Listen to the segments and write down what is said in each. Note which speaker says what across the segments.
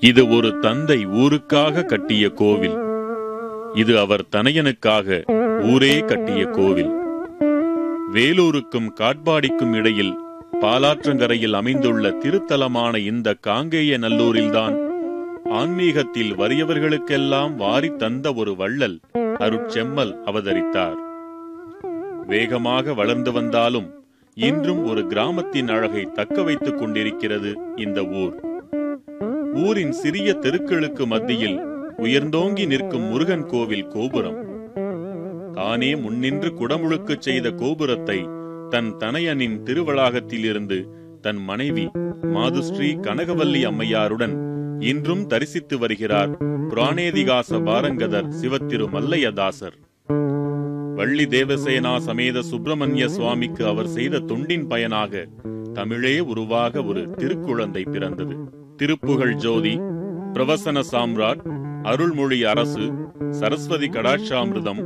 Speaker 1: இது ஒரு தந்தை ஊருக்காக கட்டிய கோவில். இது அவர் தனையனுக்காக ஊரே கட்டிய கோவில். வேலூருக்கும் காட்பாடிக்கும் இடையில் பாலாற்றங்கரையில் அமைந்துள்ள திருத்தலமான இந்த காங்கேய நல்லூரில்தான் ஆன்மீகத்தில் வறியவர்களுக்கெல்லாம் வாரி தந்த ஒரு வள்ளல் அருட்செம்மல் அவதரித்தார். வேகமாக வளர்ந்து வந்தாலும் இன்றும் ஒரு கிராமத்தின் அழகை தக்க வைத்துக் கொண்டிருக்கிறது இந்த ஊர். ஊரின் சிறிய தெருக்களுக்கு மத்தியில் உயர்ந்தோங்கி நிற்கும் முருகன் கோவில் கோபுரம். தானே முன்னின்று குடமுழுக்கு செய்த கோபுரத்தை தன் தனையனின் திருவளாகத்திலிருந்து தன் மனைவி மாதுஸ்ரீ கனகவல்லி அம்மையாருடன் இன்றும் தரிசித்து வருகிறார் புராணேதிகாச பாரங்கதர் சிவத்திரு மல்லையதாசர் வள்ளி தேவசேனா சமேத சுப்பிரமணிய சுவாமிக்கு அவர் செய்த தொண்டின் பயனாக தமிழே உருவாக ஒரு திருக்குழந்தை பிறந்தது. திருப்புகழ் ஜோதி பிரவசன சாம்ராட் அருள்மொழி அரசு சரஸ்வதி கடாட்சாமிருதம்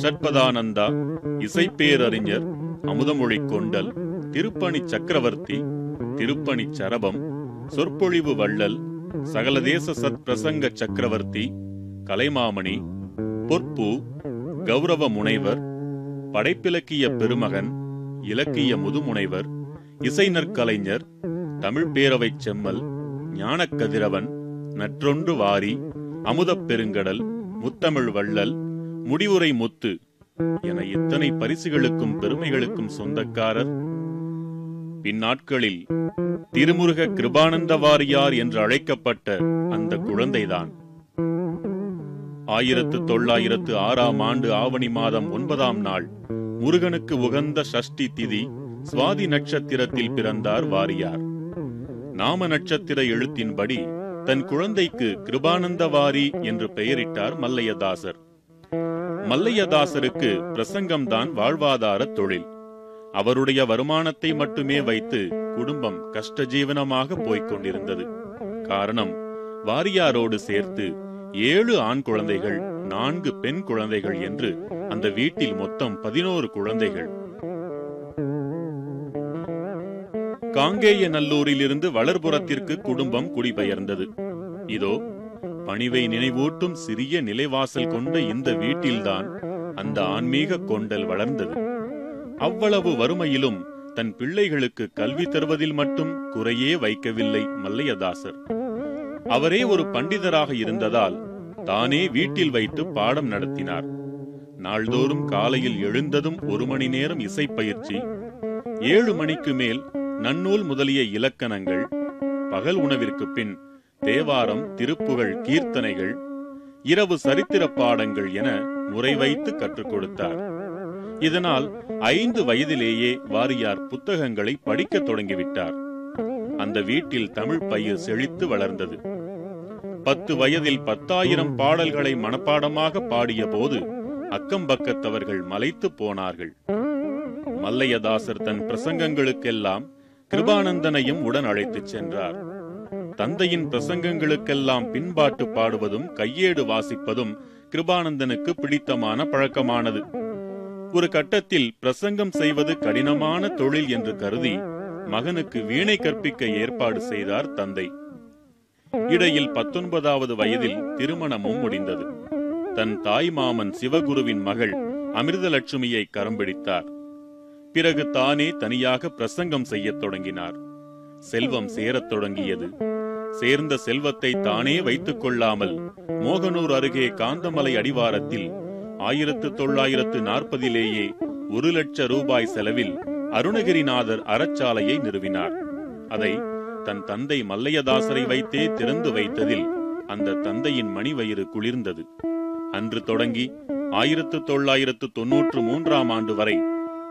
Speaker 1: ஷட்பதானந்தா இசைப்பேரறிஞர் அமுதமொழி கொண்டல் திருப்பணி சக்கரவர்த்தி திருப்பணி சரபம் சொற்பொழிவு வள்ளல் சகலதேச சத் பிரசங்க சக்கரவர்த்தி கலைமாமணி பொற்பு கௌரவ முனைவர் படைப்பிலக்கிய பெருமகன் இலக்கிய முதுமுனைவர் இசை நற்கலைஞர் தமிழ் பேரவைச் செம்மல் ஞானக் கதிரவன் நற்றொன்று வாரி அமுதப் பெருங்கடல் முத்தமிழ் வள்ளல் முடிவுரை முத்து என இத்தனை பரிசுகளுக்கும் பெருமைகளுக்கும் சொந்தக்காரர். பின்னாட்களில் திருமுருக கிருபானந்த வாரியார் என்று அழைக்கப்பட்ட அந்த குழந்தைதான். ஆயிரத்து தொள்ளாயிரத்து ஆறாம் ஆண்டு ஆவணி மாதம் ஒன்பதாம் நாள் முருகனுக்கு உகந்த சஷ்டி திதி சுவாதி நட்சத்திரத்தில் பிறந்தார் வாரியார். நாம நட்சத்திர எழுத்தின்படி தன் குழந்தைக்கு கிருபானந்தவாரி என்று பெயரிட்டார் மல்லையதாசர். மல்லையதாசருக்கு பிரசங்கம்தான் வாழ்வாதார தொழில். அவருடைய வருமானத்தை மட்டுமே வைத்து குடும்பம் கஷ்டஜீவனமாக போய்க் கொண்டிருந்தது. காரணம் வாரியாரோடு சேர்த்து ஏழு ஆண் குழந்தைகள் நான்கு பெண் குழந்தைகள் என்று அந்த வீட்டில் மொத்தம் பதினோரு குழந்தைகள். காங்கேய நல்லூரிலிருந்து வளர்புறத்திற்கு குடும்பம் குடிபெயர்ந்தது. இதோ பணிவை நினைவூட்டும் சிறிய நிலைவாசல் கொண்ட இந்த வீட்டில்தான் அந்த ஆன்மீக கொண்டல் வளர்ந்தது. அவ்வளவு வறுமையிலும் தன் பிள்ளைகளுக்கு கல்வி தருவதில் மட்டும் குறையே வைக்கவில்லை மல்லையதாசர். அவரே ஒரு பண்டிதராக இருந்ததால் தானே வீட்டில் வைத்து பாடம் நடத்தினார். நாள்தோறும் காலையில் எழுந்ததும் ஒரு மணி நேரம் இசைப்பயிற்சி ஏழு மணிக்கு மேல் நன்னூல் முதலிய இலக்கணங்கள் பகல் உணவிற்கு பின் தேவாரம் திருப்புகழ் கீர்த்தனைகள் இரவு சரித்திர பாடங்கள் என முறை வைத்து கற்றுக் கொடுத்தார். இதனால் ஐந்து வயதிலேயே வாரியார் புத்தகங்களை படிக்கத் தொடங்கிவிட்டார். அந்த வீட்டில் தமிழ் பயிர் செழித்து வளர்ந்தது. பத்து வயதில் பத்தாயிரம் பாடல்களை மனப்பாடமாக பாடிய போது அக்கம்பக்கத்தவர்கள் மலைத்து போனார்கள். மல்லையதாசர் தன் பிரசங்கங்களுக்கெல்லாம் கிருபானந்தனையும் உடன் அழைத்துச் சென்றார். தந்தையின் பிரசங்கங்களுக்கெல்லாம் பின்பாட்டு பாடுவதும் கையேடு வாசிப்பதும் கிருபானந்தனுக்கு பிடித்தமான பழக்கமானது. ஒரு கட்டத்தில் பிரசங்கம் செய்வது கடினமான தொழில் என்று கருதி மகனுக்கு வீணை கற்பிக்க ஏற்பாடு செய்தார் தந்தை. இடையில் பத்தொன்பதாவது வயதில் திருமணமும் முடிந்தது. தன் தாய் மாமன் சிவகுருவின் மகள் அமிர்தலட்சுமியை கரம்பிடித்தார் பிறகு தானே தனியாக பிரசங்கம் செய்யத் தொடங்கினார். செல்வம் சேரத் தொடங்கியது. சேர்ந்த செல்வத்தை தானே வைத்துக் கொள்ளாமல் மோகனூர் அருகே காந்தமலை அடிவாரத்தில் ஆயிரத்து தொள்ளாயிரத்து நாற்பதிலேயே ஒரு லட்ச ரூபாய் செலவில் அருணகிரிநாதர் அறச்சாலையை நிறுவினார். அதை தன் தந்தை மல்லையதாசரை வைத்தே திறந்து வைத்ததில் அந்த தந்தையின் மணிவயிறு குளிர்ந்தது. அன்று தொடங்கி ஆயிரத்து தொள்ளாயிரத்து தொன்னூற்று மூன்றாம் ஆண்டு வரை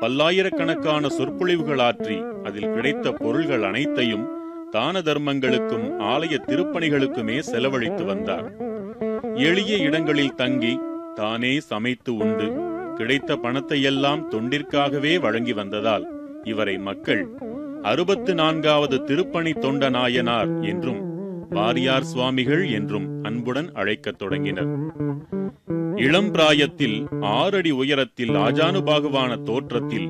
Speaker 1: பல்லாயிரக்கணக்கான சொற்பொழிவுகள் ஆற்றி அதில் கிடைத்த பொருள்கள் அனைத்தையும் தான தர்மங்களுக்கும் ஆலய திருப்பணிகளுக்குமே செலவழித்து வந்தார். எளிய இடங்களில் தங்கி தானே சமைத்து உண்டு கிடைத்த பணத்தை எல்லாம் தொண்டிற்காகவே வழங்கி வந்ததால் இவரை மக்கள் அறுபத்து நான்காவது திருப்பணி தொண்ட நாயனார் என்றும் வாரியார் சுவாமிகள் என்றும் அன்புடன் அழைக்கத் தொடங்கினர். இளம் பிராயத்தில் ஆறடி உயரத்தில் ஆஜானுபாகுவான தோற்றத்தில்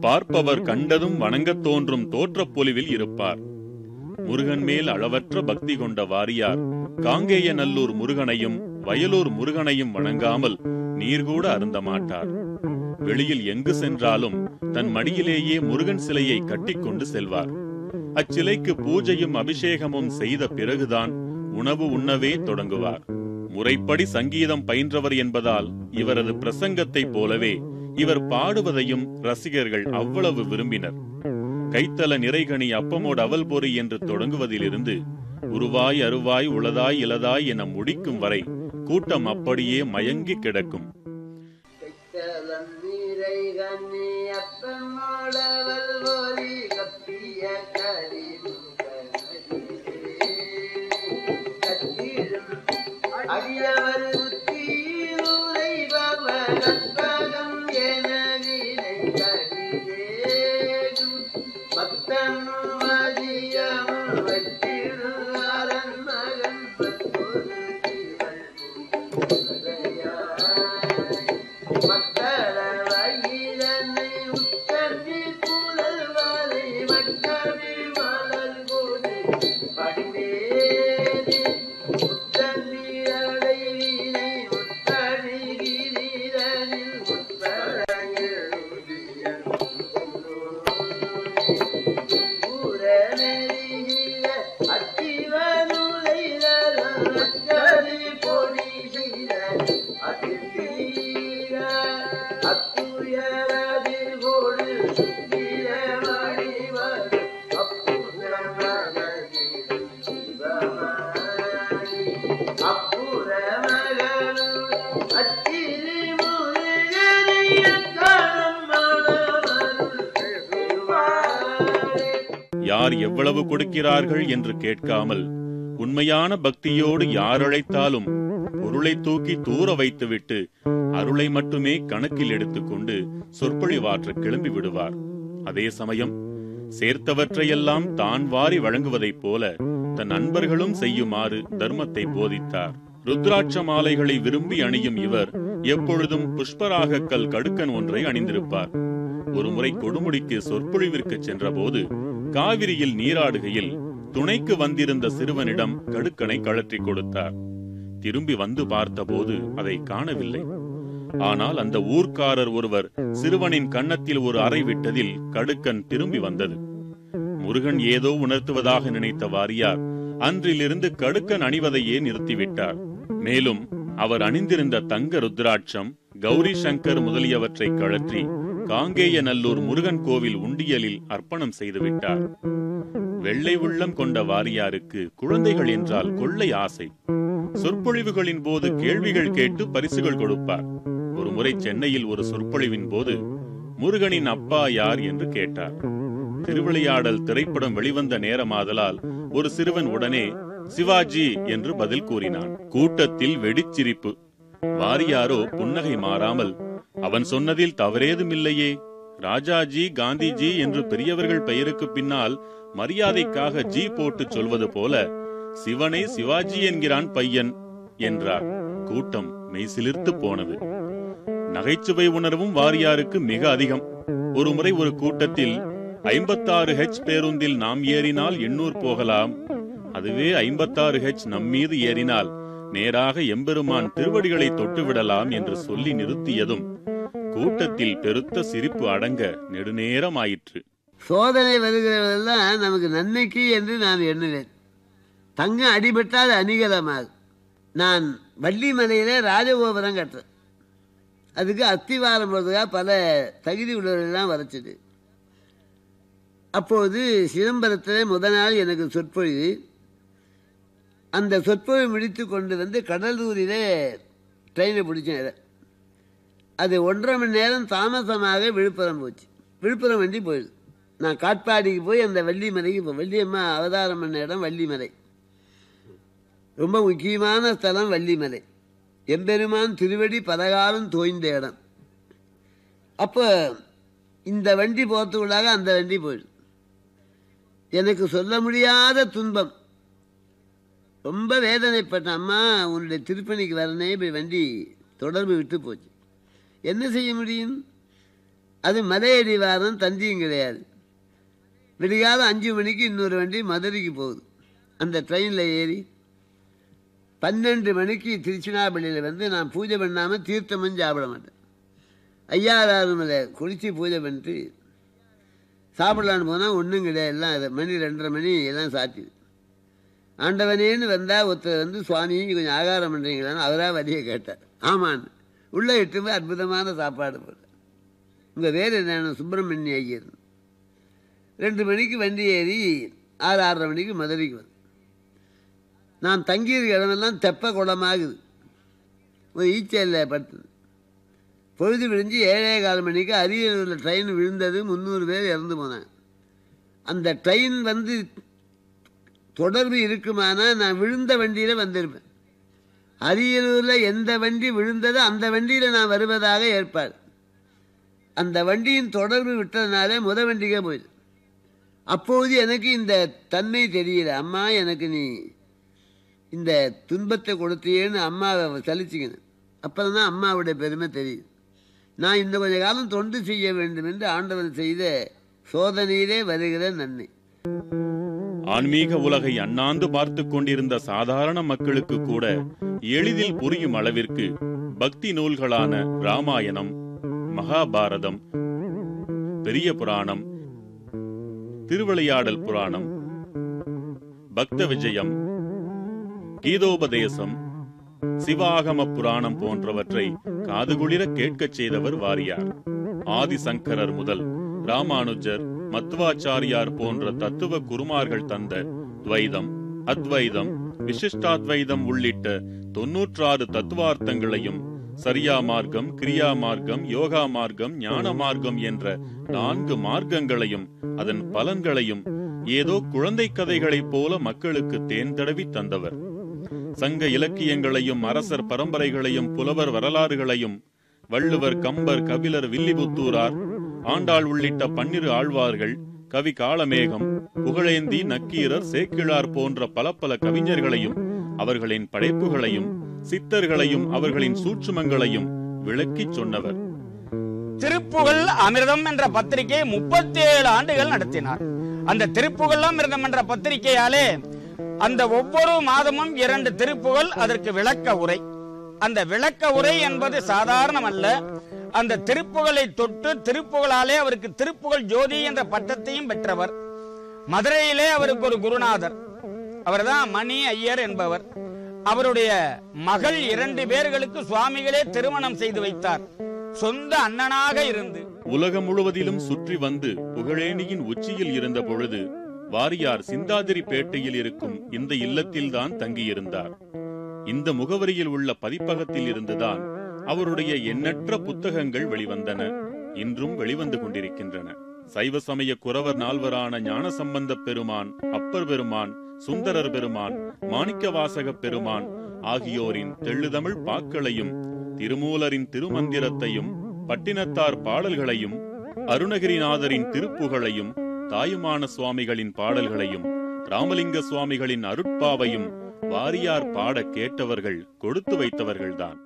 Speaker 1: பார்ப்பவர் கண்டதும் வணங்கத் தோன்றும் தோற்றப் பொலிவில் இருப்பார். முருகன் மேல் அளவற்ற பக்தி கொண்ட வாரியார் காங்கேய நல்லூர் முருகனையும் வயலூர் முருகனையும் வணங்காமல் நீர் கூட அருந்த மாட்டார். வெளியில் எங்கு சென்றாலும் தன் மடியிலேயே முருகன் சிலையை கட்டிக்கொண்டு செல்வார். அச்சிலைக்கு பூஜையும் அபிஷேகமும் செய்த பிறகுதான் உணவு உண்ணவே தொடங்குவார். முறைப்படி சங்கீதம் பயின்றவர் என்பதால் இவரது பிரசங்கத்தைப் போலவே இவர் பாடுவதையும் ரசிகர்கள் அவ்வளவு விரும்பினர். கைத்தல நிறைகனி அப்பமோடு அவல் பொறி என்று தொடங்குவதிலிருந்து உருவாய் அருவாய் உளதாய் இலதாய் என முடிக்கும் வரை கூட்டம் அப்படியே மயங்கி கிடக்கும்.
Speaker 2: Thank you.
Speaker 1: யார் எவ்வளவு கொடுக்கிறார்கள் என்று கேட்காமல் உண்மையான பக்தியோடு யார் அழைத்தாலும் பொருளை தூக்கி தூர வைத்துவிட்டு அருளை மட்டுமே கணக்கில் எடுத்துக்கொண்டு சொற்பொழிவாற்ற கிளம்பி விடுவார் அதே சமயம் சேர்த்தவற்றையெல்லாம் தான் வாரி வழங்குவதைப் போல தன் நண்பர்களும் செய்யுமாறு தர்மத்தை போதித்தார். ருத்ராட்ச மாலைகளை விரும்பி அணியும் இவர் எப்பொழுதும் புஷ்பராகக்கல் கடுக்கன் ஒன்றை அணிந்திருப்பார். ஒருமுறை கொடுமுடிக்கு சொற்பொழிவிற்கு சென்றபோது காவிரியில் நீராடுகையில் துணைக்கு வந்திருந்த சிறுவனிடம் கடுக்கனை கழற்றிக் கொடுத்தார். திரும்பி வந்து பார்த்தபோது அதை காணவில்லை. ஆனால் அந்த ஊர்க்காரர் ஒருவர் சிறுவனின் கன்னத்தில் ஒரு அறை விட்டதில் கடுக்கன் திரும்பி வந்தது. முருகன் ஏதோ உணர்த்துவதாக நினைத்த வாரியார் அன்றிலிருந்து கடுக்கன் அணிவதையே நிறுத்திவிட்டார். மேலும் அவர் அணிந்திருந்த தங்க ருத்ராட்சம் கௌரி சங்கர் முதலியவற்றை கழற்றி காங்கேய நல்லூர் முருகன் கோவில் உண்டியலில் அர்ப்பணம் செய்துவிட்டார் வெள்ளை உள்ளம் கொண்ட வாரியாருக்கு குழந்தைகள் என்றால் கொள்ளை ஆசை. சொற்பொழிவுகளின் போது கேள்விகள் கேட்டு பரிசுகள் கொடுப்பார். ஒரு முறை சென்னையில் ஒரு சொற்பொழிவின் போது முருகனின் அப்பா யார்? என்று கேட்டார். திருவிளையாடல் திரைப்படம் வெளிவந்த நேரமாதலால் ஒரு சிறுவன் உடனே சிவாஜி என்று பதில் கூறினான். கூட்டத்தில் வெடிச்சிரிப்பு. வாரியாரோ புன்னகை மாறாமல் அவன் சொன்னதில் தவறேதுமில்லையே. ராஜாஜி காந்திஜி என்று பெரியவர்கள் பெயருக்கு பின்னால் மரியாதைக்காக ஜி போட்டு சொல்வது போல சிவனை சிவாஜி என்கிறான் பையன் என்றார். கூட்டம் மெய்சிலிர்த்து போனது. நகைச்சுவை உணர்வும் வாரியாருக்கு மிக அதிகம். ஒருமுறை ஒரு கூட்டத்தில் ஐம்பத்தாறு ஹெச் பேருந்தில் நாம் ஏறினால் எண்ணூர் போகலாம். அதுவே ஐம்பத்தாறு ஹெச் நம்மீது ஏறினால் நேராக எம்பெருமான் திருவடிகளை தொட்டுவிடலாம் என்று சொல்லி நிறுத்தியதும் கூட்டத்தில் பெருத்த சிரிப்பு அடங்க நெடுநேரம் ஆயிற்று.
Speaker 2: சோதனை வருகிறதெல்லாம் நமக்கு நன்மைக்கு என்று நான் எண்ணுவேன். தங்கம் அடிபட்டால் அணிகலமாகும் நான் வள்ளிமலையில ராஜகோபுரம் கட்டுறேன். அதுக்கு அஸ்திவாரம் போடுறதுக்காக பல தகுதி உள்ளவர்கள்லாம் வரைச்சிது. அப்போது சிதம்பரத்தில் முத நாள் எனக்கு சொற்பொழிவு. அந்த சொற்பொழிவு முடித்து கொண்டு வந்து கடலூரிலே ட்ரெயினை பிடிச்சேன். அது ஒன்றரை மணி நேரம் தாமசமாக விழுப்புரம் போச்சு. விழுப்புரம் வண்டி போயிடுது. நான் காட்பாடிக்கு போய் அந்த வள்ளிமலைக்கு போ வள்ளியம்மா அவதாரம் பண்ண இடம் வள்ளிமலை. ரொம்ப முக்கியமான ஸ்தலம் வள்ளிமலை. எம்பெருமான் திருவடி பலகாலம் தோய்ந்த இடம். அப்போ இந்த வண்டி போகிறதுக்குள்ளாக அந்த வண்டி போயிடுது. எனக்கு சொல்ல முடியாத துன்பம். ரொம்ப வேதனைப்பட்டேன் அம்மா உன்னுடைய திருப்பணிக்கு வரனே இப்படி வண்டி தொடர்பு விட்டு போச்சு. என்ன செய்ய முடியும்? அது மலையடி வாரம் தந்தியும் கிடையாது. விடிகாலம் அஞ்சு மணிக்கு இன்னொரு வண்டி மதுரைக்கு போகுது. அந்த ட்ரெயினில் ஏறி பன்னெண்டு மணிக்கு திருச்சினாப்பள்ளியில் வந்து நான் பூஜை பண்ணாமல் தீர்த்தமும் சாப்பிட மாட்டேன். ஐயாயிரம் குளித்து பூஜை பண்ணிட்டு சாப்பிடலான்னு போனால் ஒன்றும் கிடையாது. எல்லாம் அது மணி ரெண்டரை மணி எல்லாம் சாத்திது ஆண்டவனேன்னு வந்தால் ஒருத்தர் வந்து சுவாமியும் கொஞ்சம் ஆகாரம் பண்ணுறீங்களான்னு அவராக வரியை கேட்டார். ஆமான்னு. உள்ளே எட்டுமே அற்புதமான சாப்பாடு போட்டார் உங்கள் வேறு என்ன? சுப்பிரமணிய ஐயர் ரெண்டு மணிக்கு வண்டி ஏறி ஆறு ஆறரை மணிக்கு மதுரைக்கு வந்தேன். நான் தங்கியிருக்க இடமெல்லாம் தெப்ப குளமாகுது. ஒரு ஈச்சலில் படுத்தது. பொழுது விழிஞ்சு ஏழே கால் மணிக்கு அரியலூரில் ட்ரெயின் விழுந்தது. முந்நூறு பேர் இறந்து போனேன் அந்த ட்ரெயின் வந்து தொடர்பு இருக்குமானா நான் விழுந்த வண்டியில் வந்திருப்பேன். அரியலூரில் எந்த வண்டி விழுந்ததோ அந்த வண்டியில் நான் வருவதாக ஏற்பாடு. அந்த வண்டியின் தொடர்பு விட்டதுனாலே முத வண்டிக்கே போயிடுது அப்போது எனக்கு இந்த தன்மை தெரியல. அம்மா எனக்கு நீ இந்த துன்பத்தை கொடுத்தியேன்னு அம்மாவை சலிச்சுக்கினேன். அப்போ தான் அம்மாவுடைய பெருமை தெரியுது. நான் இந்த கொஞ்ச காலம் தொண்டு செய்ய வேண்டும் என்று ஆண்டவன் செய்த சோதனையிலே வருகிற நன்மை.
Speaker 1: ஆன்மீக உலகை அண்ணாந்து பார்த்து கொண்டிருந்த சாதாரண மக்களுக்கு கூட எளிதில் புரியும் அளவிற்கு பக்தி நூல்களான ராமாயணம் மகாபாரதம் பெரிய புராணம் திருவிளையாடல் புராணம் பக்த விஜயம் கீதோபதேசம் சிவாகம புராணம் போன்றவற்றை காதுகுளிர கேட்கச் செய்தவர் வாரியார். ஆதிசங்கரர் முதல் ராமானுஜர் மத்வாச்சாரியார் போன்ற தத்துவ குருமார்கள் தந்த துவைதம் அத்வைதம் விசிஷ்டாத்வைதம் உள்ளிட்ட தொன்னூற்றாறு தத்துவார்த்தங்களையும் சரியா மார்க்கம் கிரியா மார்க்கம் யோகா மார்க்கம் ஞான மார்க்கம் என்ற நான்கு மார்க்கங்களையும் அதன் பலன்களையும் ஏதோ குழந்தை கதைகளைப் போல மக்களுக்கு தேன் தடவி தந்தவர். சங்க இலக்கியங்களையும் அரசர் பரம்பரைகளையும் புலவர் வரலாறுகளையும் வள்ளுவர் கம்பர் கபிலர் வில்லிபுத்தூரார் ஆண்டாள் உள்ளிட்ட பன்னிரு ஆழ்வார்கள் கவி காளமேகம் புகழேந்தி நக்கீரர் சேக்கிழார் போன்ற பல பல கவிஞர்களையும் அவர்களின் படைப்புகளையும் சித்தர்களையும் அவர்களின் சூட்சுமங்களையும் விளக்கி சொன்னவர்.
Speaker 3: திருப்புகழ் அமிர்தம் என்ற பத்திரிகை முப்பத்தி ஏழு ஆண்டுகள் நடத்தினார். அந்த திருப்புகழ் அமிர்தம் என்ற பத்திரிகையாலே அந்த ஒவ்வொரு மாதமும் இரண்டு திருப்புகள் அதற்கு விளக்க உரை. அந்த விளக்க உரை என்பது சாதாரணம் அல்ல அந்த திருப்புகளை தொட்டு திருப்புகளாலே அவருக்கு திருப்புகழ் ஜோதி என்ற பட்டத்தையும் பெற்றவர். மதுரையிலே அவருக்கு ஒரு குருநாதர். அவர்தான் மணி ஐயர் என்பவர். அவருடைய மகள் இரண்டு பேர்களுக்கு சுவாமிகளே திருமணம் செய்து வைத்தார். சொந்த அண்ணனாக இருந்து.
Speaker 1: உலகம் முழுவதிலும் சுற்றி வந்து புகழேணியின் உச்சியில் இருந்த பொழுது வாரியார் சிந்தாதிரி பேட்டையில் இருக்கும் இந்த இல்லத்தில்தான் தங்கியிருந்தார். இந்த முகவரியில் உள்ள பதிப்பகத்தில் இருந்துதான் அவருடைய எண்ணற்ற புத்தகங்கள் வெளிவந்தன. இன்றும் வெளிவந்து கொண்டிருக்கின்றன. சைவ சமய குறவர் நால்வரான ஞானசம்பந்த பெருமான் அப்பர் பெருமான் சுந்தரர் பெருமான் மாணிக்கவாசக பெருமான் ஆகியோரின் தெள்ளுதமிழ் பாக்களையும் திருமூலரின் திருமந்திரத்தையும் பட்டினத்தார் பாடல்களையும் அருணகிரிநாதரின் திருப்புகழையும் தாயுமான சுவாமிகளின் பாடல்களையும் ராமலிங்க சுவாமிகளின் அருட்பாவையும் வாரியார் பாட கேட்டவர்கள் கொடுத்து வைத்தவர்கள்தான்.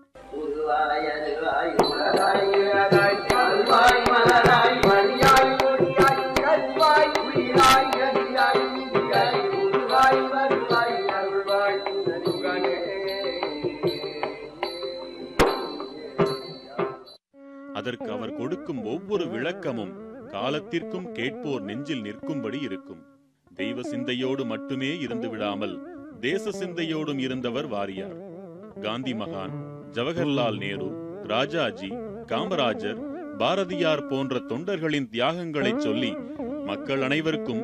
Speaker 1: அதற்கு அவர் கொடுக்கும் ஒவ்வொரு விளக்கமும் காலத்திற்கும் கேட்போர் நெஞ்சில் நிற்கும்படி இருக்கும். தெய்வ சிந்தையோடு மட்டுமே இருந்து விடாமல் தேச சிந்தையோடும் இருந்தவர் வாரியார். காந்தி மகான் ஜவஹர்லால் நேரு ராஜாஜி காமராஜர் பாரதியார் போன்ற தொண்டர்களின் தியாகங்களை சொல்லி மக்கள் அனைவருக்கும்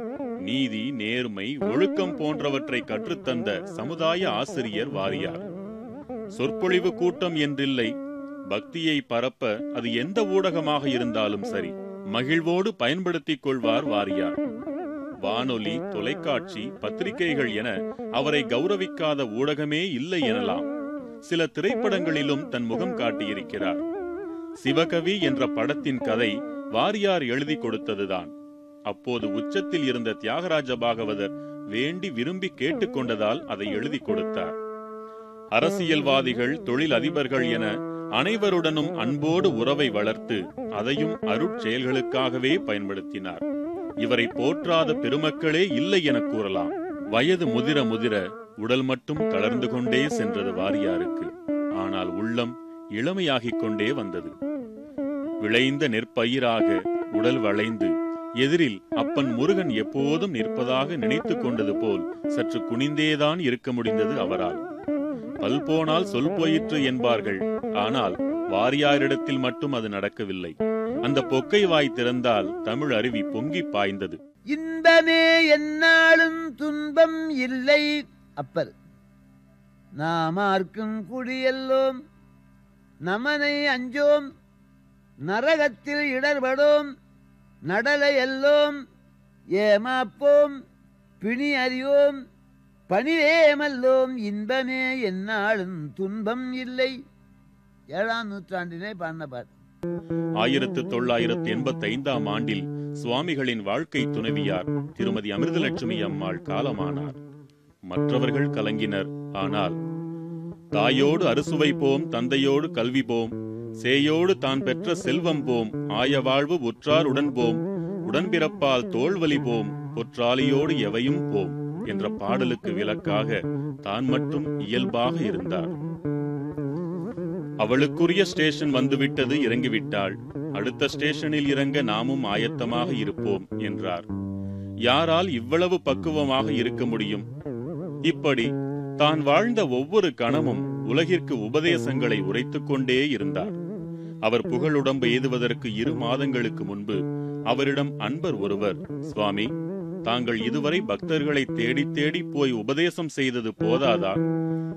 Speaker 1: நீதி நேர்மை ஒழுக்கம் போன்றவற்றை கற்றுத்தந்த சமுதாய ஆசிரியர் வாரியார். சொற்பொழிவு கூட்டம் என்றில்லை பக்தியை பரப்ப அது எந்த ஊடகமாக இருந்தாலும் சரி. மகிழ்வோடு பயன்படுத்திக் கொள்வார் வாரியார். வானொலி தொலைக்காட்சி பத்திரிகைகள் என அவரை கௌரவிக்காத ஊடகமே இல்லை எனலாம். சில திரைப்படங்களிலும் தன் முகம் காட்டியிருக்கிறார். சிவகவி என்ற படத்தின் கதை வாரியார் எழுதி கொடுத்ததுதான். அப்போது உச்சத்தில் இருந்த தியாகராஜ பாகவதர் வேண்டி விரும்பி கேட்டுக்கொண்டதால் அதை எழுதி கொடுத்தார். அரசியல்வாதிகள் தொழில் அதிபர்கள் என அனைவருடனும் அன்போடு உறவை வளர்த்து அதையும் அருட்செயல்களுக்காகவே பயன்படுத்தினார். இவரை போற்றாத பெருமக்களே இல்லை என கூறலாம். வயது முதிர முதிர உடல் மட்டும் தளர்ந்து கொண்டே சென்றது வாரியாருக்கு. ஆனால் உள்ளம் இளமையாகிக் கொண்டே வந்தது. விளைந்த நெற்பயிராக உடல் வளைந்து எதிரில் அப்பன் முருகன் எப்போதும் நிற்பதாக நினைத்துக் கொண்டது போல் சற்று குனிந்தேதான் இருக்க முடிந்தது அவரால். பல் போனால் சொல் போயிற்று என்பார்கள். ஆனால் வாரியாரிடத்தில் மட்டும் அது நடக்கவில்லை. அந்த பொக்கை வாய் திறந்தால் தமிழ் அருவி பொங்கி பாய்ந்தது.
Speaker 2: இன்பமே என்னாலும் துன்பம் இல்லை. அப்பர் நாமார்க்கும் குடியெல்லோம். நமனை அஞ்சோம். நரகத்தில் இடர்படோம். நடலை எல்லோம் ஏமாப்போம். பிணி அறியோம் பணிவேமல்லோம் இன்பமே என்னாலும் துன்பம் இல்லை. ஏழாம் நூற்றாண்டிலே பாடின பாட்டு
Speaker 1: ஆயிரத்து தொள்ளாயிரத்து எண்பத்தி ஐந்தாம் ஆண்டில் சுவாமிகளின் வாழ்க்கை துணைவியார் திருமதி அமிர்தலட்சுமி அம்மாள் காலமானார். மற்றவர்கள் கலங்கினர் ஆனால் தாயோடு அறுசுவை போம் தந்தையோடு கல்வி போம் சேயோடு தான் பெற்ற செல்வம் போம் ஆய வாழ்வு உற்றாருடன் போம் உடன்பிறப்பால் தோல்வலி போம் பொற்றாலியோடு எவையும் போம். என்ற பாடலுக்கு விலக்காக தான் மட்டும் இயல்பாக இருந்தார். அவளுக்குரிய ஸ்டேஷன் வந்துவிட்டது இறங்கிவிட்டாள். அடுத்த ஸ்டேஷனில் இறங்க நாமும் ஆயத்தமாக இருப்போம் என்றார். யாரால் இவ்வளவு பக்குவமாக இருக்க முடியும்? இப்படி தான் வாழ்ந்த ஒவ்வொரு கணமும் உலகிற்கு உபதேசங்களை உரைத்துக் கொண்டே இருந்தார். அவர் புகழுடம்பு எய்துவதற்கு இரு மாதங்களுக்கு முன்பு அவரிடம் அன்பர் ஒருவர் சுவாமி தாங்கள் இதுவரை பக்தர்களை தேடி தேடி போய் உபதேசம் செய்தது போதாதா?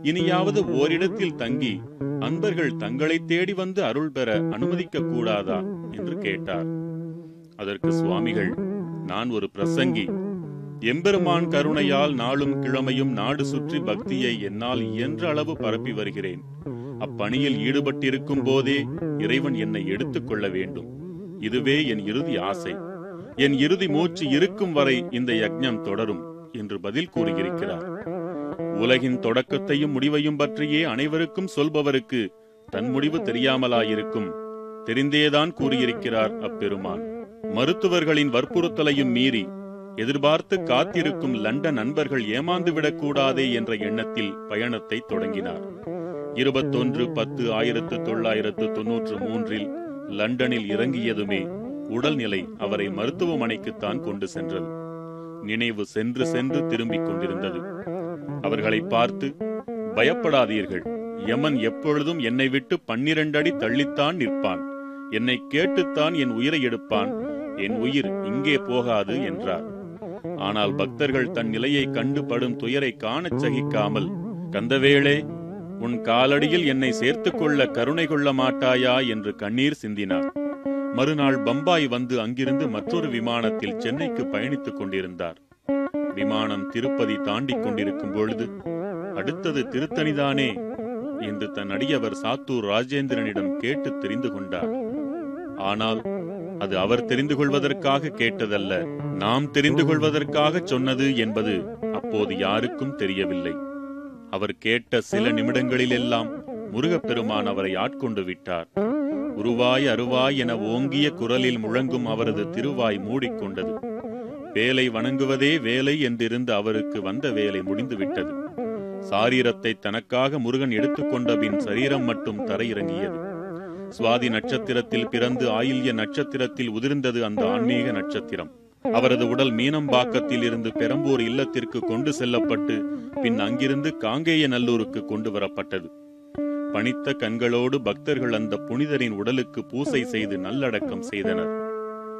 Speaker 1: இனியாவது ஓரிடத்தில் தங்கி அன்பர்கள் தங்களை தேடி வந்து அருள் பெற அனுமதிக்க கூடாதா? என்று கேட்டார். அதற்கு சுவாமிகள் நான் ஒரு பிரசங்கி. எம்பெருமான் கருணையால் நாளும் கிழமையும் நாடு சுற்றி பக்தியை என்னால் இயன்ற அளவு பரப்பி வருகிறேன். அப்பணியில் ஈடுபட்டிருக்கும் போதே இறைவன் என்னை எடுத்துக்கொள்ள வேண்டும். இதுவே என் இறுதி ஆசை. என் இறுதி மூச்சு இருக்கும் வரை இந்த யஜ்ஞம் தொடரும் என்று பதில் கூறியிருக்கிறார். உலகின் தொடக்கத்தையும் முடிவையும் பற்றியே அனைவருக்கும் சொல்பவருக்கு தன் முடிவு தெரியாமலாயிருக்கும் தெரிந்தேதான் கூறியிருக்கிறார் அப்பெருமான். மருத்துவர்களின் வற்புறுத்தலையும் மீறி எதிர்பார்த்து காத்திருக்கும் லண்டன் நண்பர்கள் ஏமாந்துவிடக் கூடாதே என்ற எண்ணத்தில் பயணத்தை தொடங்கினார். இருபத்தொன்று பத்து ஆயிரத்து தொள்ளாயிரத்து தொன்னூற்று மூன்றில் லண்டனில் இறங்கியதுமே உடல்நிலை அவரை மருத்துவமனைக்குத்தான் கொண்டு சென்றது. நினைவு சென்று சென்று திரும்பிக் கொண்டிருந்தது. அவர்களை பார்த்து பயப்படாதீர்கள். யமன் எப்பொழுதும் என்னை விட்டு பன்னிரண்டு அடி தள்ளித்தான் நிற்பான். என்னை கேட்டுத்தான் என் உயிரை எடுப்பான். என் உயிர் இங்கே போகாது என்றார். ஆனால் பக்தர்கள் தன் நிலையை கண்டு படும் துயரை காணச் சகிக்காமல் கந்தவேளே உன் காலடியில் என்னை சேர்த்துக்கொள்ள கருணை கொள்ள மாட்டாயா? என்று கண்ணீர் சிந்தினார். மறுநாள் பம்பாய் வந்து அங்கிருந்து மற்றொரு விமானத்தில் சென்னைக்கு பயணித்துக் கொண்டிருந்தார். விமானம் திருப்பதி தாண்டிக் கொண்டிருக்கும் பொழுது அடுத்தது திருத்தணிதானே? என்று தன் அடியவர் சாத்தூர் ராஜேந்திரனிடம் கேட்டு தெரிந்து கொண்டார். ஆனால் அது அவர் தெரிந்து கொள்வதற்காக கேட்டதல்ல நாம் தெரிந்து கொள்வதற்காக சொன்னது என்பது அப்போது யாருக்கும் தெரியவில்லை. அவர் கேட்ட சில நிமிடங்களிலெல்லாம் முருகப்பெருமான் அவரை ஆட்கொண்டு விட்டார். உருவாய் அருவாய் என ஓங்கிய குரலில் முழங்கும் அவரது திருவாய் மூடிக்கொண்டது. வேலை வணங்குவதே வேலை என்றிருந்து அவருக்கு வந்த வேலை முடிந்துவிட்டது. சாரீரத்தை தனக்காக முருகன் எடுத்துக்கொண்ட பின் சரீரம் மட்டும் தரையிறங்கியது. சுவாதி நட்சத்திரத்தில் பிறந்து ஆயில்ய நட்சத்திரத்தில் உதிர்ந்தது அந்த ஆன்மீக நட்சத்திரம். அவரது உடல் மீனம்பாக்கத்தில் இருந்து பெரம்பூர் இல்லத்திற்கு கொண்டு செல்லப்பட்டு பின் அங்கிருந்து காங்கேய நல்லூருக்கு கொண்டு வரப்பட்டது. பணித்த கண்களோடு பக்தர்கள் அந்த புனிதரின் உடலுக்கு பூசை செய்து நல்லடக்கம் செய்தனர்.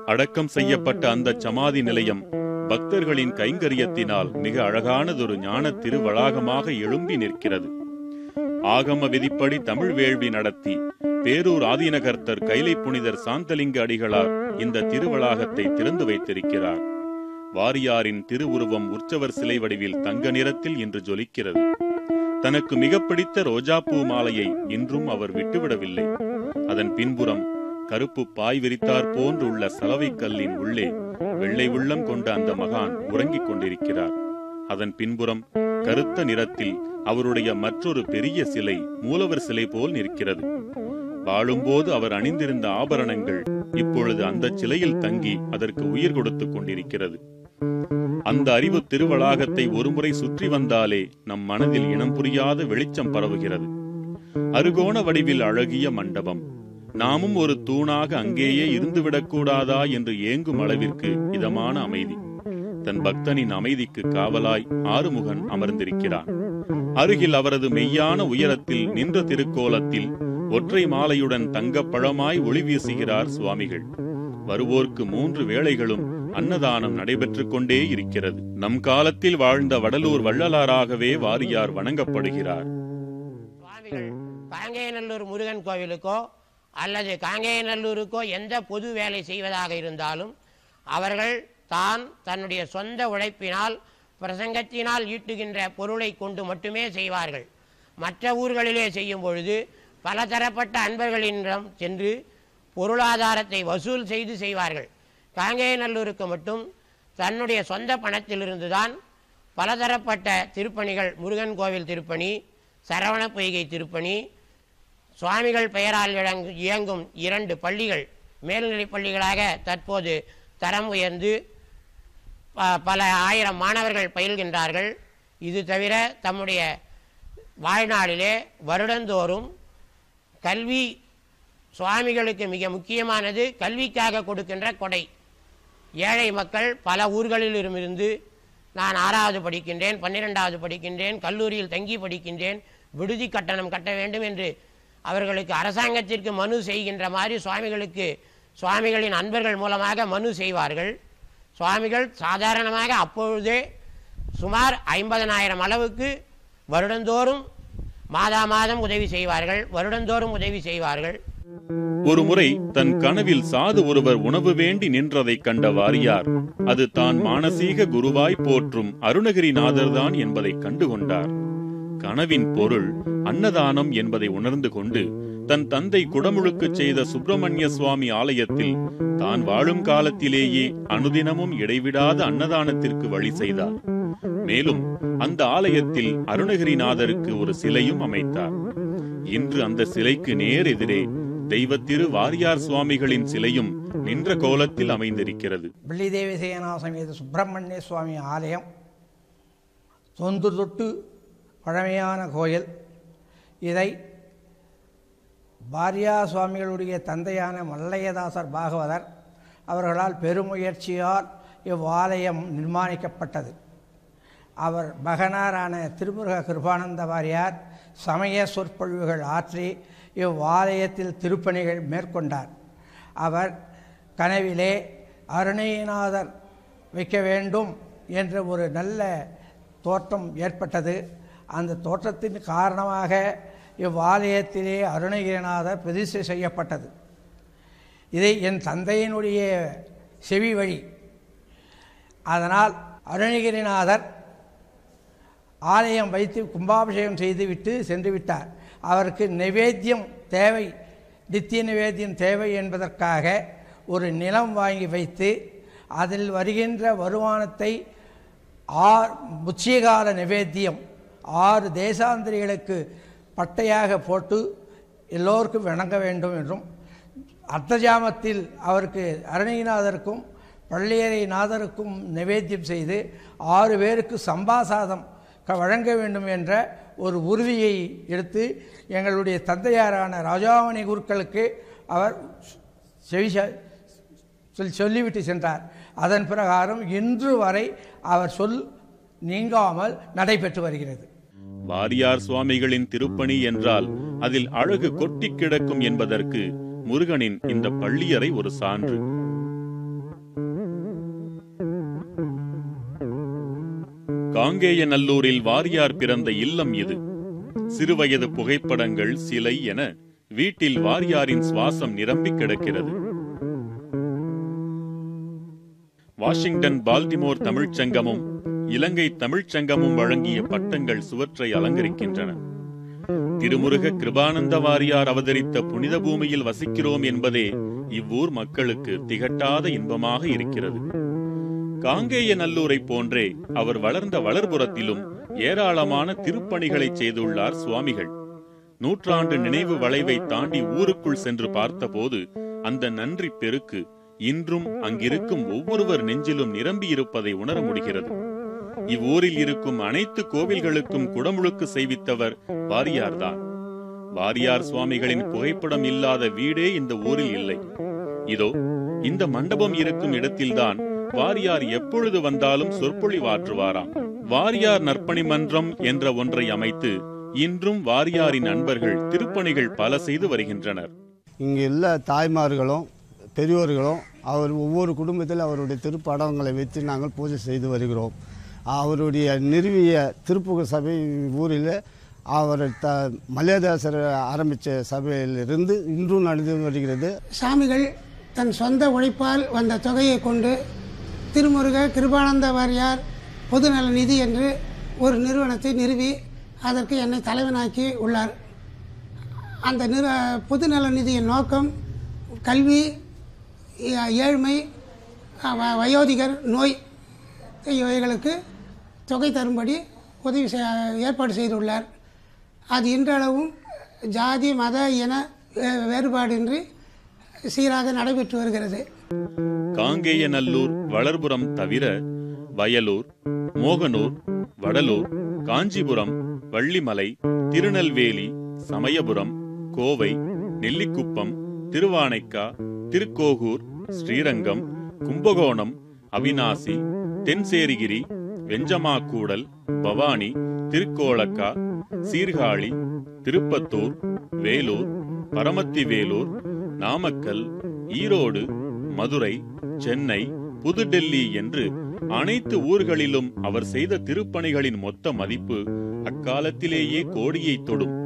Speaker 1: அடக்கம் செய்யப்பட்ட அந்த சமாதி நிலையம் பக்தர்களின் கைங்கரியத்தினால் மிக அழகானதொரு ஞான திருவளாகமாக எழும்பி நிற்கிறது. ஆகம விதிப்படி தமிழ் வேள்வி நடத்தி பேரூர் ஆதிநகர்த்தர் கைலை புனிதர் சாந்தலிங்க அடிகளார் இந்த திருவளாகத்தை திறந்து வைத்திருக்கிறார். வாரியாரின் திருவுருவம் உற்சவர் சிலை வடிவில் தங்க நிறத்தில் இன்று ஜொலிக்கிறது. தனக்கு மிக பிடித்த ரோஜாப்பூ மாலையை இன்றும் அவர் விட்டுவிடவில்லை. அதன் பின்புறம் கருப்பு பாய் விரித்தார் போன்று உள்ள சலவை கல்லின் உள்ளே வெள்ளை உள்ளம் கொண்ட அந்த மகான் உறங்கிக் கொண்டிருக்கிறார். அதன் பின்புறம் கருத்த நிறத்தில் அவருடைய மற்றொரு பெரிய சிலை மூலவர் சிலை போல் நிற்கிறது. வாழும்போது அவர் அணிந்திருந்த ஆபரணங்கள் இப்பொழுது அந்த சிலையில் தங்கி அதற்கு உயிர் கொடுத்துக் கொண்டிருக்கிறது. அந்த அறிவு திருவளாகத்தை ஒருமுறை சுற்றி வந்தாலே நம் மனதில் இனம் புரியாத வெளிச்சம் பரவுகிறது. அருகோண வடிவில் அழகிய மண்டபம். நாமும் ஒரு தூணாக அங்கேயே இருந்துவிடக்கூடாதா என்று ஏங்கும் அளவிற்கு இதமான அமைதி. தன் பக்தனின் அமைதிக்கு காவலாய் ஆறுமுகன் அமர்ந்திருக்கிறான். அருகில் அவரது மெய்யான உயரத்தில் நின்ற திருக்கோலத்தில் ஒற்றை மாலையுடன் தங்கப்பழமாய் ஒளி வீசுகிறார் சுவாமிகள். வருவோர்க்கு மூன்று வேளைகளும் அன்னதானம் நடைபெற்றுக் கொண்டே இருக்கிறது. நம் காலத்தில் வாழ்ந்த வடலூர் வள்ளலாராகவே வாரியார் வணங்கப்படுகிறார்.
Speaker 4: காங்கேயநல்லூர் முருகன் கோவிலுக்கோ அல்லது காங்கேயநல்லூருக்கோ எந்த பொது வேலை செய்வதாக இருந்தாலும் அவர்கள் தான் தன்னுடைய சொந்த உழைப்பினால் பிரசங்கத்தினால் ஈட்டுகின்ற பொருளை கொண்டு மட்டுமே செய்வார்கள். மற்ற ஊர்களிலே செய்யும் பொழுது பலதரப்பட்ட அன்பர்களிடம் சென்று பொருளாதாரத்தை வசூல் செய்து செய்வார்கள். காங்கேயநல்லூருக்கு மட்டும் தன்னுடைய சொந்த பணத்திலிருந்து தான் பலதரப்பட்ட திருப்பணிகள் முருகன் கோவில் திருப்பணி சரவண பொய்கை திருப்பணி சுவாமிகள் பெயரால் இயங்கும் இரண்டு பள்ளிகள் மேல்நிலைப் பள்ளிகளாக தற்போது தரம் உயர்ந்து ப- பல ஆயிரம் மாணவர்கள் பயில்கின்றார்கள். இது தவிர தம்முடைய வாழ்நாளிலே வருடந்தோறும் கல்வி சுவாமிகளுக்கு மிக முக்கியமானது கல்விக்காக கொடுக்கின்ற கொடை. ஏழை மக்கள் பல ஊர்களிலும் இருந்து நான் ஆறாவது படிக்கின்றேன் பன்னிரெண்டாவது படிக்கின்றேன் கல்லூரியில் தங்கி படிக்கின்றேன் விடுதி கட்டணம் கட்ட வேண்டும் என்று அவர்களுக்கு அரசாங்கத்திற்கு மனு செய்கின்ற மாதிரி சுவாமிகளுக்கு சுவாமிகளின் அன்பர்கள் மூலமாக மனு செய்வார்கள். சுவாமிகள் சாதாரணமாக அப்பொழுதே சுமார் ஐம்பதனாயிரம் அளவுக்கு வருடந்தோறும் மாதா மாதம் உதவி செய்வார்கள் வருடந்தோறும் உதவி செய்வார்கள்.
Speaker 1: ஒருமுறை தன் கனவில் சாது ஒருவர் உணவு வேண்டி நின்றதைக் கண்ட வாரியார் அது தான் மானசீக குருவாய் போற்றும் அருணகிரிநாதர்தான் என்பதைக் கண்டுகொண்டார். கனவின் பொருள் அன்னதானம் என்பதை உணர்ந்து கொண்டு தன் தந்தை குடமுழுக்கு செய்த சுப்பிரமணிய சுவாமி ஆலயத்தில் தான் வாழும் காலத்திலேயே அனுதினமும் இடைவிடாத அன்னதானத்திற்கு வழி செய்தார். மேலும் அந்த ஆலயத்தில் அருணகிரிநாதருக்கு ஒரு சிலையும் அமைத்தார். இன்று அந்த சிலைக்கு நேர் எதிரே தெய்வத்திரு வாரியார் சுவாமிகளின் சிலையும் நின்ற கோலத்தில் அமைந்திருக்கிறது.
Speaker 5: வெள்ளிதேவி சேனா சமேத சுப்பிரமணிய சுவாமி ஆலயம் தொன்று தொட்டு பழமையான கோயில். இதை பாரியா சுவாமிகளுடைய தந்தையான மல்லையதாசர் பாகவதர் அவர்களால் பெருமுயற்சியால் இவ்வாலயம் நிர்மாணிக்கப்பட்டது. அவர் மகனாரான திருமுருக கிருபானந்த வாரியார் சமய சொற்பொழிவுகள் ஆற்றி இவ்வாலயத்தில் திருப்பணிகள் மேற்கொண்டார். அவர் கனவிலே அருணகிரிநாதர் வைக்க வேண்டும் என்ற ஒரு நல்ல தோற்றம் ஏற்பட்டது. அந்த தோற்றத்தின் காரணமாக இவ்வாலயத்திலே அருணகிரிநாதர் பிரதிஷ்டை செய்யப்பட்டது. இதை என் தந்தையினுடைய செவி வழி. அதனால் அருணகிரிநாதர் ஆலயம் வைத்து கும்பாபிஷேகம் செய்துவிட்டு சென்று விட்டார் அவருக்கு நிவேத்தியம் தேவை நித்திய நிவேத்தியம் தேவை என்பதற்காக ஒரு நிலம் வாங்கி வைத்து அதில் வருகின்ற வருமானத்தை ஆர் முச்சியகால நிவேத்தியம் ஆறு தேசாந்திரிகளுக்கு பட்டையாக போட்டு எல்லோருக்கும் வணங்க வேண்டும் என்றும் அர்த்தஜாமத்தில் அவருக்கு அருணகிநாதருக்கும் பள்ளியறை நாதருக்கும் நிவேத்தியம் செய்து ஆறு பேருக்கு சம்பாசாதம் க- வழங்க வேண்டும் என்ற ஒரு உறுதியை எடுத்து எங்களுடைய தந்தையாரான ராஜாமணி குருக்களுக்கு அவர் செவி சொல் சொல்லிவிட்டு சென்றார். அதன் பிரகாரம் இன்று வரை அவர் சொல் நீங்காமல் நடைபெற்று வருகிறது.
Speaker 1: வாரியார் சுவாமிகளின் திருப்பணி என்றால் அதில் அழகு கொட்டி கிடக்கும் என்பதற்கு முருகனின் இந்த பள்ளியறை ஒரு சான்று. காங்கேயநல்லூரில் வாரியார் பிறந்த இல்லம் இது. சிறுவயது புகைப்படங்கள் சிலை என வீட்டில் வாரியாரின் சுவாசம் நிரம்பி கிடக்கிறது. வாஷிங்டன் பால்டிமோர் தமிழ்ச் சங்கமும் இலங்கை தமிழ்ச் சங்கமும் வழங்கிய பட்டங்கள் சுவற்றை அலங்கரிக்கின்றன. திருமுருக கிருபானந்த வாரியார் அவதரித்த புனித பூமியில் வசிக்கிறோம் என்பதே இவ்வூர் மக்களுக்கு திகட்டாத இன்பமாக இருக்கிறது. காங்கேய நல்லூரை போன்றே அவர் வளர்ந்த வளர்புறத்திலும் ஏராளமான திருப்பணிகளை செய்துள்ளார் சுவாமிகள். நூற்றாண்டு நினைவு வளைவை தாண்டி ஊருக்குள் சென்று பார்த்தபோது அந்த நன்றி பெருக்கு இன்றும் அங்கிருக்கும் ஒவ்வொருவர் நெஞ்சிலும் நிரம்பி இருப்பதை உணர முடிகிறது. இவ்வூரில் இருக்கும் அனைத்து கோவில்களுக்கும் குடமுழுக்கு செய்வித்தவர் வாரியார்தான். வாரியார் சுவாமிகளின் புகைப்படம் இல்லாத வீடே இந்த ஊரில் இல்லை. இதோ இந்த மண்டபம் இருக்கும் இடத்தில்தான் வாரியார் எப்பொழுது வந்தாலும் சொற்பொழிவாற்றுவாராம் வாரியார் நற்பணி மன்றம் என்ற ஒன்றை அமைத்து இன்றும் வாரியாரின் நண்பர்கள் திருப்பணிகள் பல செய்து வருகின்றனர்.
Speaker 6: இங்கே உள்ள தாய்மார்களும் பெரியோர்களும் அவர் ஒவ்வொரு குடும்பத்தில் அவருடைய திருப்படங்களை வைத்து நாங்கள் பூஜை செய்து வருகிறோம். அவருடைய நிறுவிய திருப்புக சபை ஊரில் அவர் த மல்லியதாசர் ஆரம்பித்த சபையிலிருந்து இன்றும் நடந்து வருகிறது
Speaker 7: சாமிகள் தன் சொந்த உழைப்பால் வந்த தொகையை கொண்டு திருமுருக கிருபானந்த வாரியார் பொதுநல நிதி என்று ஒரு நிறுவனத்தை நிறுவி அதற்கு என்னை தலைவனாக்கி உள்ளார். அந்த நிறு பொதுநல நிதியின் நோக்கம் கல்வி ஏழ்மை வ- வயோதிகர் நோய் இவைகளுக்கு தொகை தரும்படி உதவி செய்- ஏற்பாடு செய்துள்ளார். அது இன்றளவும் ஜாதி மத என வே- வேறுபாடின்றி சீராக நடைபெற்று வருகிறது.
Speaker 1: காங்கேயநல்லூர் வளர்புரம் தவிர வயலூர் மோகனூர் வடலூர் காஞ்சிபுரம் வள்ளிமலை திருநெல்வேலி சமயபுரம் கோவை நெல்லிக்குப்பம் திருவானைக்கா திருக்கோகூர் ஸ்ரீரங்கம் கும்பகோணம் அவினாசி தென்சேரிகிரி வெஞ்சமாக்கூடல் பவானி திருக்கோளக்கா சீர்காழி திருப்பத்தூர் வேலூர் பரமத்தி வேலூர் நாமக்கல் ஈரோடு மதுரை சென்னை புதுடெல்லி என்று அனைத்து ஊர்களிலும் அவர் செய்த திருப்பணிகளின் மொத்த மதிப்பு அக்காலத்திலேயே கோடியை தொடும்.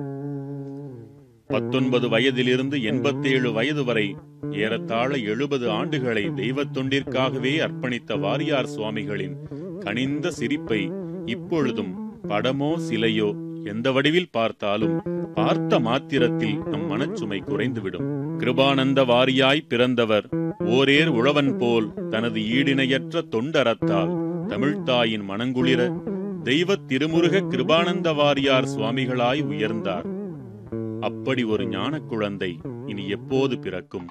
Speaker 1: பத்தொன்பது வயதிலிருந்து எண்பத்தேழு வயது வரை ஏறத்தாழ எழுபது ஆண்டுகளை தெய்வத் தொண்டிற்காகவே அர்ப்பணித்த வாரியார் சுவாமிகளின் கனிந்த சிரிப்பை இப்பொழுதும் படமோ சிலையோ எந்த வடிவில் பார்த்தாலும் பார்த்த மாத்திரத்தில் நம் மனச்சுமை குறைந்துவிடும். கிருபானந்த வாரியாய் பிறந்தவர் ஓரேர் உழவன் போல் தனது ஈடிணையற்ற தொண்டரத்தால் தமிழ்த்தாயின் மனங்குளிர தெய்வத் திருமுருக கிருபானந்த வாரியார் சுவாமிகளாய் உயர்ந்தார். அப்படி ஒரு ஞானக் குழந்தை இனி எப்போது பிறக்கும்?